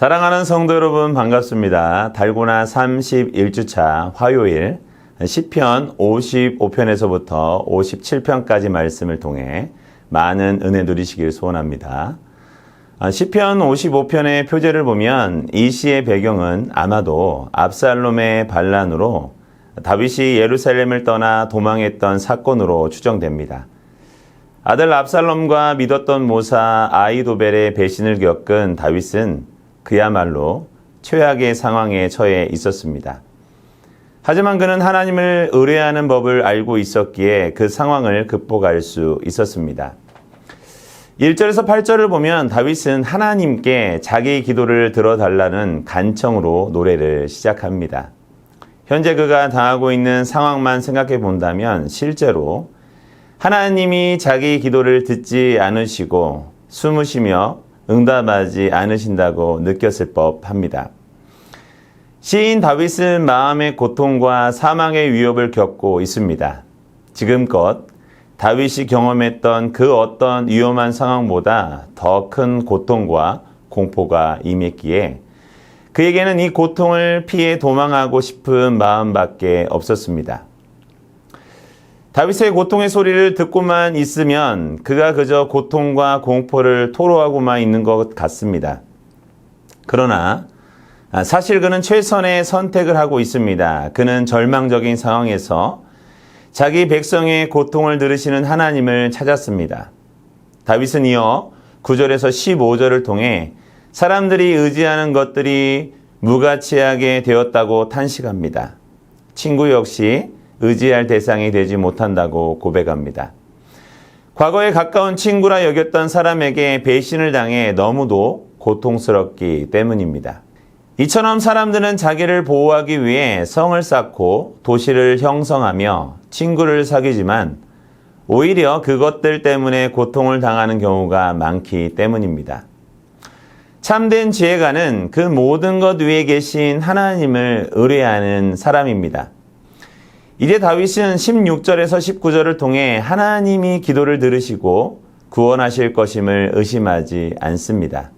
사랑하는 성도 여러분 반갑습니다. 달고나 31주차 화요일 시편 55편에서부터 57편까지 말씀을 통해 많은 은혜 누리시길 소원합니다. 아, 시편 55편의 표제를 보면 이 시의 배경은 아마도 압살롬의 반란으로 다윗이 예루살렘을 떠나 도망했던 사건으로 추정됩니다. 아들 압살롬과 믿었던 모사 아이도벨의 배신을 겪은 다윗은 그야말로 최악의 상황에 처해 있었습니다. 하지만 그는 하나님을 의뢰하는 법을 알고 있었기에 그 상황을 극복할 수 있었습니다. 1절에서 8절을 보면 다윗은 하나님께 자기 기도를 들어달라는 간청으로 노래를 시작합니다. 현재 그가 당하고 있는 상황만 생각해 본다면 실제로 하나님이 자기 기도를 듣지 않으시고 숨으시며 응답하지 않으신다고 느꼈을 법합니다. 시인 다윗은 마음의 고통과 사망의 위협을 겪고 있습니다. 지금껏 다윗이 경험했던 그 어떤 위험한 상황보다 더 큰 고통과 공포가 임했기에 그에게는 이 고통을 피해 도망하고 싶은 마음밖에 없었습니다. 다윗의 고통의 소리를 듣고만 있으면 그가 그저 고통과 공포를 토로하고만 있는 것 같습니다. 그러나 사실 그는 최선의 선택을 하고 있습니다. 그는 절망적인 상황에서 자기 백성의 고통을 들으시는 하나님을 찾았습니다. 다윗은 이어 9절에서 15절을 통해 사람들이 의지하는 것들이 무가치하게 되었다고 탄식합니다. 친구 역시 의지할 대상이 되지 못한다고 고백합니다. 과거에 가까운 친구라 여겼던 사람에게 배신을 당해 너무도 고통스럽기 때문입니다. 이처럼 사람들은 자기를 보호하기 위해 성을 쌓고 도시를 형성하며 친구를 사귀지만 오히려 그것들 때문에 고통을 당하는 경우가 많기 때문입니다. 참된 지혜가는 그 모든 것 위에 계신 하나님을 의뢰하는 사람입니다. 이제 다윗은 16절에서 19절을 통해 하나님이 기도를 들으시고 구원하실 것임을 의심하지 않습니다.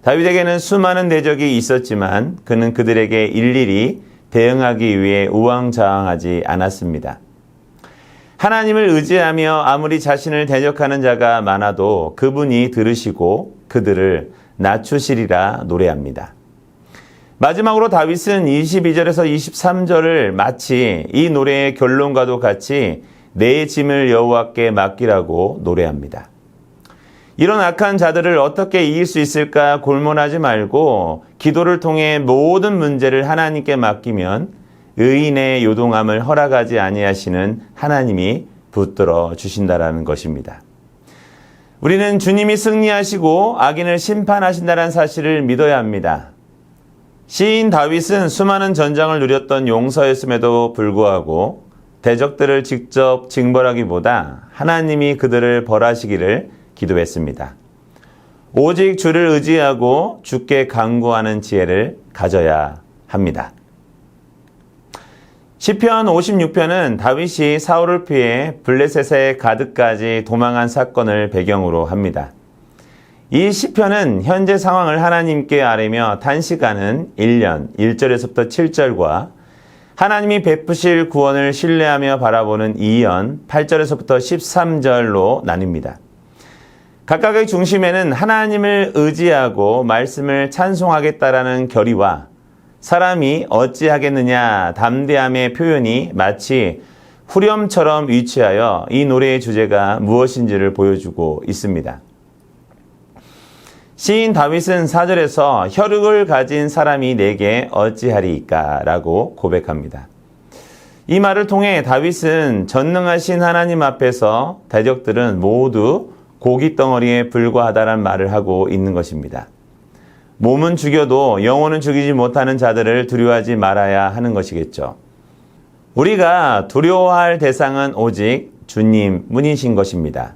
다윗에게는 수많은 대적이 있었지만 그는 그들에게 일일이 대응하기 위해 우왕좌왕하지 않았습니다. 하나님을 의지하며 아무리 자신을 대적하는 자가 많아도 그분이 들으시고 그들을 낮추시리라 노래합니다. 마지막으로 다윗은 22절에서 23절을 마치 이 노래의 결론과도 같이 내 짐을 여호와께 맡기라고 노래합니다. 이런 악한 자들을 어떻게 이길 수 있을까 골몰하지 말고 기도를 통해 모든 문제를 하나님께 맡기면 의인의 요동함을 허락하지 아니하시는 하나님이 붙들어 주신다라는 것입니다. 우리는 주님이 승리하시고 악인을 심판하신다는 사실을 믿어야 합니다. 시인 다윗은 수많은 전장을 누렸던 용서였음에도 불구하고 대적들을 직접 징벌하기보다 하나님이 그들을 벌하시기를 기도했습니다. 오직 주를 의지하고 주께 강구하는 지혜를 가져야 합니다. 시편 56편은 다윗이 사울을 피해 블레셋의 가드까지 도망한 사건을 배경으로 합니다. 이 시편은 현재 상황을 하나님께 아뢰며 단시간은 1년 1절에서부터 7절과 하나님이 베푸실 구원을 신뢰하며 바라보는 2년 8절에서부터 13절로 나뉩니다. 각각의 중심에는 하나님을 의지하고 말씀을 찬송하겠다라는 결의와 사람이 어찌하겠느냐 담대함의 표현이 마치 후렴처럼 위치하여 이 노래의 주제가 무엇인지를 보여주고 있습니다. 시인 다윗은 사절에서 혈육을 가진 사람이 내게 어찌하리까 라고 고백합니다. 이 말을 통해 다윗은 전능하신 하나님 앞에서 대적들은 모두 고기 덩어리에 불과하다란 말을 하고 있는 것입니다. 몸은 죽여도 영혼은 죽이지 못하는 자들을 두려워하지 말아야 하는 것이겠죠. 우리가 두려워할 대상은 오직 주님 문이신 것입니다.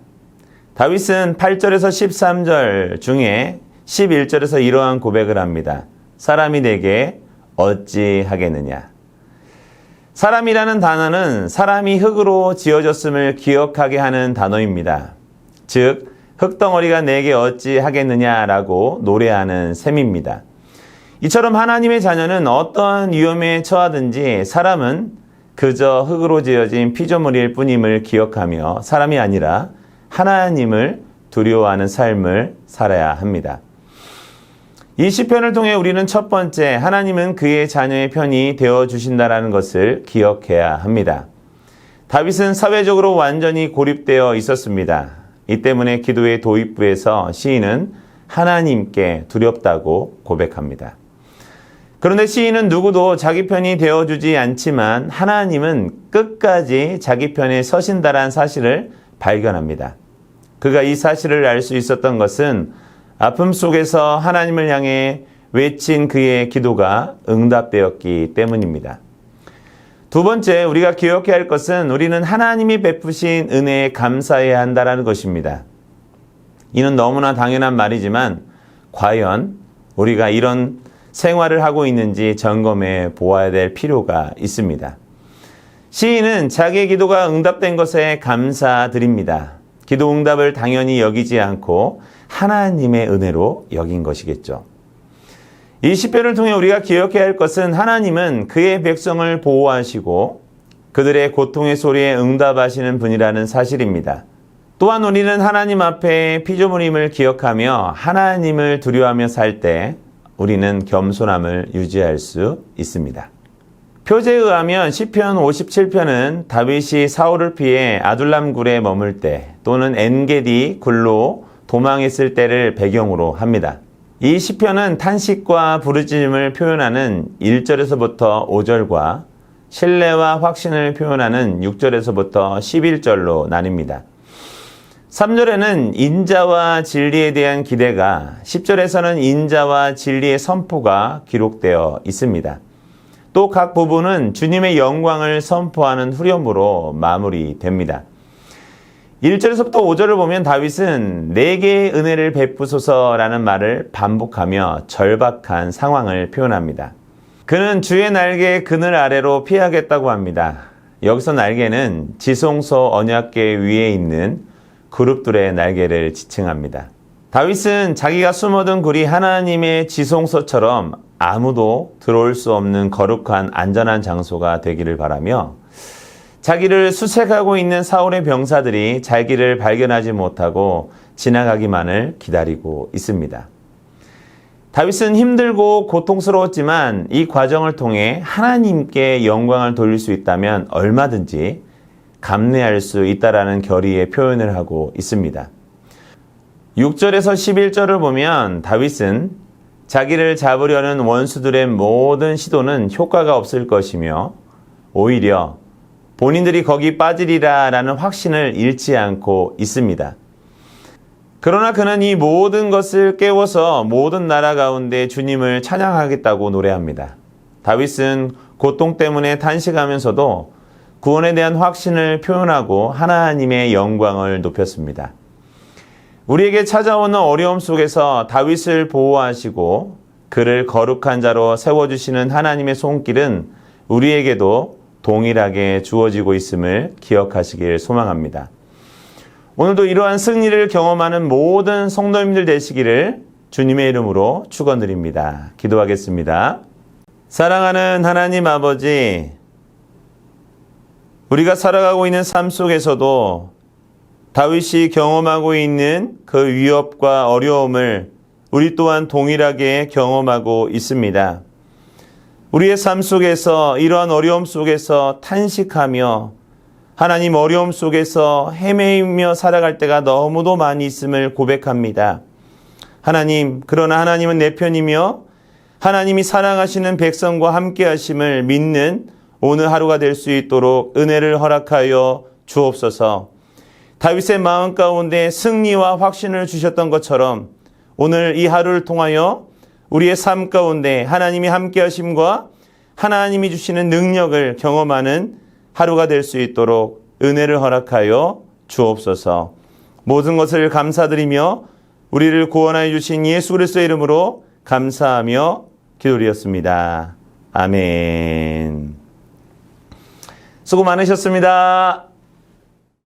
다윗은 8절에서 13절 중에 11절에서 이러한 고백을 합니다. 사람이 내게 어찌 하겠느냐. 사람이라는 단어는 사람이 흙으로 지어졌음을 기억하게 하는 단어입니다. 즉, 흙덩어리가 내게 어찌 하겠느냐라고 노래하는 셈입니다. 이처럼 하나님의 자녀는 어떠한 위험에 처하든지 사람은 그저 흙으로 지어진 피조물일 뿐임을 기억하며 사람이 아니라 하나님을 두려워하는 삶을 살아야 합니다. 이 시편을 통해 우리는 첫 번째 하나님은 그의 자녀의 편이 되어 주신다라는 것을 기억해야 합니다. 다윗은 사회적으로 완전히 고립되어 있었습니다. 이 때문에 기도의 도입부에서 시인은 하나님께 두렵다고 고백합니다. 그런데 시인은 누구도 자기 편이 되어주지 않지만 하나님은 끝까지 자기 편에 서신다란 사실을 발견합니다. 그가 이 사실을 알 수 있었던 것은 아픔 속에서 하나님을 향해 외친 그의 기도가 응답되었기 때문입니다. 두 번째, 우리가 기억해야 할 것은 우리는 하나님이 베푸신 은혜에 감사해야 한다는 것입니다. 이는 너무나 당연한 말이지만, 과연 우리가 이런 생활을 하고 있는지 점검해 보아야 될 필요가 있습니다. 시인은 자기의 기도가 응답된 것에 감사드립니다. 기도 응답을 당연히 여기지 않고 하나님의 은혜로 여긴 것이겠죠. 이 시편을 통해 우리가 기억해야 할 것은 하나님은 그의 백성을 보호하시고 그들의 고통의 소리에 응답하시는 분이라는 사실입니다. 또한 우리는 하나님 앞에 피조물임을 기억하며 하나님을 두려워하며 살 때 우리는 겸손함을 유지할 수 있습니다. 표제에 의하면 시편 57편은 다윗이 사울을 피해 아둘람 굴에 머물 때 또는 엔게디 굴로 도망했을 때를 배경으로 합니다. 이 시편은 탄식과 부르짖음을 표현하는 1절에서부터 5절과 신뢰와 확신을 표현하는 6절에서부터 11절로 나뉩니다. 3절에는 인자와 진리에 대한 기대가 10절에서는 인자와 진리의 선포가 기록되어 있습니다. 또 각 부분은 주님의 영광을 선포하는 후렴으로 마무리됩니다. 1절에서부터 5절을 보면 다윗은 내게 은혜를 베푸소서라는 말을 반복하며 절박한 상황을 표현합니다. 그는 주의 날개의 그늘 아래로 피하겠다고 합니다. 여기서 날개는 지성소 언약계 위에 있는 그룹들의 날개를 지칭합니다. 다윗은 자기가 숨어든 굴이 하나님의 지성소처럼 아무도 들어올 수 없는 거룩한 안전한 장소가 되기를 바라며 자기를 수색하고 있는 사울의 병사들이 자기를 발견하지 못하고 지나가기만을 기다리고 있습니다. 다윗은 힘들고 고통스러웠지만 이 과정을 통해 하나님께 영광을 돌릴 수 있다면 얼마든지 감내할 수 있다라는 결의의 표현을 하고 있습니다. 6절에서 11절을 보면 다윗은 자기를 잡으려는 원수들의 모든 시도는 효과가 없을 것이며 오히려 본인들이 거기 빠지리라 라는 확신을 잃지 않고 있습니다. 그러나 그는 이 모든 것을 깨워서 모든 나라 가운데 주님을 찬양하겠다고 노래합니다. 다윗은 고통 때문에 탄식하면서도 구원에 대한 확신을 표현하고 하나님의 영광을 높였습니다. 우리에게 찾아오는 어려움 속에서 다윗을 보호하시고 그를 거룩한 자로 세워주시는 하나님의 손길은 우리에게도 동일하게 주어지고 있음을 기억하시길 소망합니다. 오늘도 이러한 승리를 경험하는 모든 성도님들 되시기를 주님의 이름으로 축원드립니다. 기도하겠습니다. 사랑하는 하나님 아버지, 우리가 살아가고 있는 삶 속에서도 다윗이 경험하고 있는 그 위협과 어려움을 우리 또한 동일하게 경험하고 있습니다. 우리의 삶 속에서 이러한 어려움 속에서 탄식하며 하나님 어려움 속에서 헤매이며 살아갈 때가 너무도 많이 있음을 고백합니다. 하나님, 그러나 하나님은 내 편이며 하나님이 사랑하시는 백성과 함께 하심을 믿는 오늘 하루가 될 수 있도록 은혜를 허락하여 주옵소서. 다윗의 마음 가운데 승리와 확신을 주셨던 것처럼 오늘 이 하루를 통하여 우리의 삶 가운데 하나님이 함께 하심과 하나님이 주시는 능력을 경험하는 하루가 될 수 있도록 은혜를 허락하여 주옵소서. 모든 것을 감사드리며 우리를 구원하여 주신 예수 그리스도의 이름으로 감사하며 기도드렸습니다. 아멘. 수고 많으셨습니다.